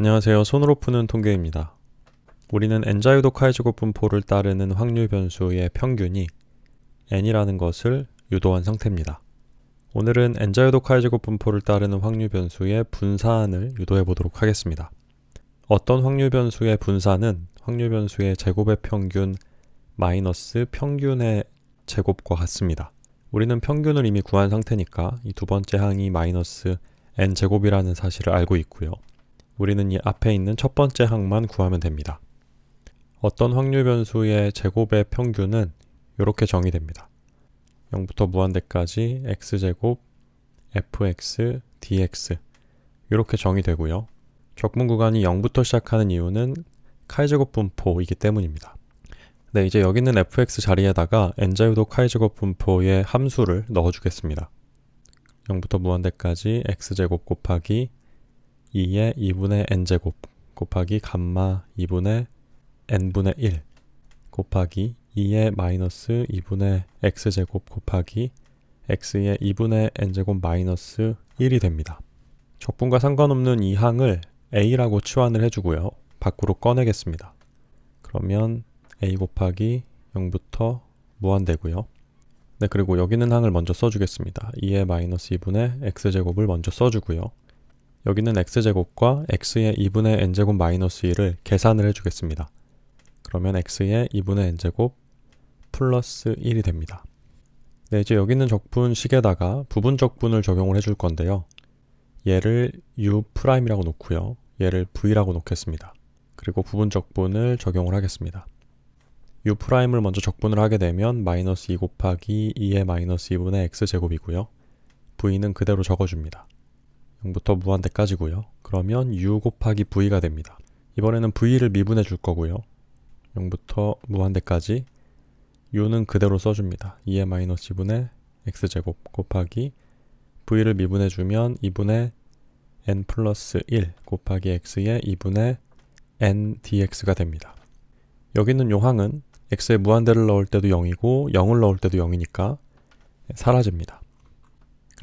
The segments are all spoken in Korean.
안녕하세요. 손으로 푸는 통계입니다. 우리는 엔자유도 카이즈곱 분포를 따르는 확률 변수의 평균이 n이라는 것을 유도한 상태입니다. 오늘은 엔자유도 카이즈곱 분포를 따르는 확률 변수의 분산을 유도해 보도록 하겠습니다. 어떤 확률 변수의 분산은 확률 변수의 제곱의 평균 마이너스 평균의 제곱과 같습니다. 우리는 평균을 이미 구한 상태니까 이 두 번째 항이 마이너스 n 제곱이라는 사실을 알고 있고요. 우리는 이 앞에 있는 첫 번째 항만 구하면 됩니다. 어떤 확률 변수의 제곱의 평균은 이렇게 정의됩니다. 0부터 무한대까지 x제곱 fx dx 이렇게 정의되고요. 적분 구간이 0부터 시작하는 이유는 카이제곱 분포이기 때문입니다. 네, 이제 여기 있는 fx 자리에다가 n자유도 카이제곱 분포의 함수를 넣어주겠습니다. 0부터 무한대까지 x제곱 곱하기 2의 2분의 n제곱 곱하기 감마 2분의 n분의 1 곱하기 2의 마이너스 2분의 x제곱 곱하기 x의 2분의 n제곱 마이너스 1이 됩니다. 적분과 상관없는 이 항을 a라고 치환을 해주고요. 밖으로 꺼내겠습니다. 그러면 a 곱하기 0부터 무한되고요. 네, 그리고 여기 있는 항을 먼저 써주겠습니다. 2의 마이너스 2분의 x제곱을 먼저 써주고요. 여기는 x제곱과 x의 2분의 n제곱 마이너스 1을 계산을 해주겠습니다. 그러면 x의 2분의 n제곱 플러스 1이 됩니다. 네, 이제 여기 있는 적분식에다가 부분 적분을 적용을 해줄 건데요. 얘를 u'이라고 놓고요. 얘를 v라고 놓겠습니다. 그리고 부분 적분을 적용을 하겠습니다. u'을 먼저 적분을 하게 되면 마이너스 2 곱하기 2의 마이너스 2분의 x제곱이고요. v는 그대로 적어줍니다. 0부터 무한대까지고요. 그러면 u 곱하기 v가 됩니다. 이번에는 v를 미분해 줄 거고요. 0부터 무한대까지 u는 그대로 써줍니다. 2의 마이너스 2분의 x제곱 곱하기 v를 미분해 주면 2분의 n 플러스 1 곱하기 x의 2분의 n dx가 됩니다. 여기 있는 요항은 x에 무한대를 넣을 때도 0이고 0을 넣을 때도 0이니까 사라집니다.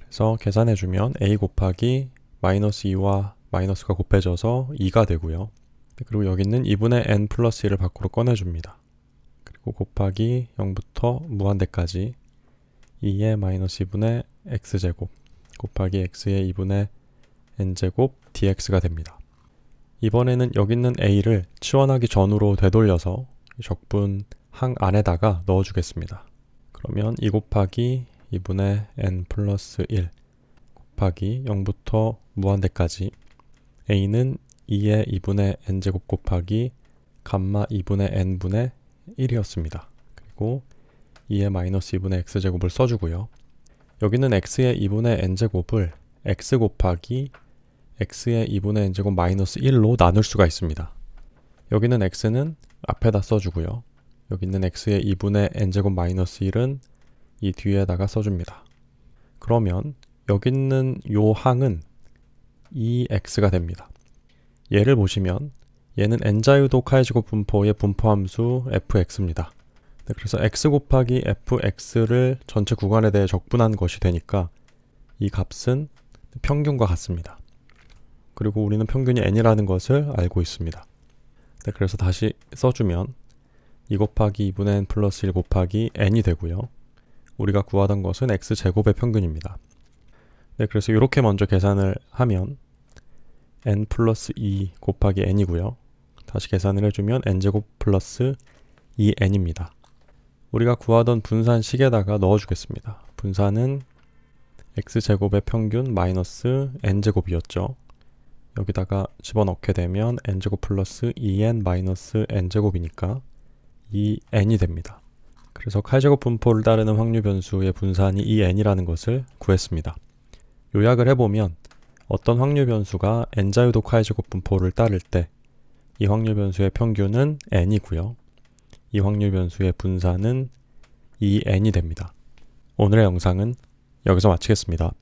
그래서 계산해 주면 a 곱하기 마이너스 2와 마이너스가 곱해져서 2가 되고요. 그리고 여기 있는 2분의 n 플러스 1을 밖으로 꺼내줍니다. 그리고 곱하기 0부터 무한대까지 2의 마이너스 2분의 x제곱 곱하기 x의 2분의 n제곱 dx가 됩니다. 이번에는 여기 있는 a를 치환하기 전으로 되돌려서 적분 항 안에다가 넣어주겠습니다. 그러면 2 곱하기 2분의 n 플러스 1 곱하기 0부터 무한대까지 a는 2의 2분의 n제곱 곱하기 감마 2분의 n분의 1이었습니다. 그리고 2의 마이너스 2분의 x제곱을 써주고요. 여기는 x의 2분의 n제곱을 x 곱하기 x의 2분의 n제곱 마이너스 1로 나눌 수가 있습니다. 여기는 x는 앞에다 써주고요. 여기 있는 x의 2분의 n제곱 마이너스 1은 이 뒤에다가 써줍니다. 그러면 여기 있는 요 항은 2x가 됩니다. 얘를 보시면 얘는 n자유도 카이제곱 분포의 분포함수 fx입니다. 네, 그래서 x 곱하기 fx를 전체 구간에 대해 적분한 것이 되니까 이 값은 평균과 같습니다. 그리고 우리는 평균이 n이라는 것을 알고 있습니다. 네, 그래서 다시 써주면 2 곱하기 2분의 n 플러스 1 곱하기 n이 되고요. 우리가 구하던 것은 x제곱의 평균입니다. 네, 그래서 이렇게 먼저 계산을 하면 n 플러스 2 곱하기 n이고요. 다시 계산을 해주면 n제곱 플러스 2n입니다. 우리가 구하던 분산식에다가 넣어주겠습니다. 분산은 x제곱의 평균 마이너스 n제곱이었죠. 여기다가 집어넣게 되면 n제곱 플러스 2n 마이너스 n제곱이니까 2n이 됩니다. 그래서 칼제곱 분포를 따르는 확률 변수의 분산이 2n이라는 것을 구했습니다. 요약을 해보면 어떤 확률 변수가 n자유도 카이제곱 분포를 따를 때 이 확률 변수의 평균은 n이고요. 이 확률 변수의 분산은 2n이 됩니다. 오늘의 영상은 여기서 마치겠습니다.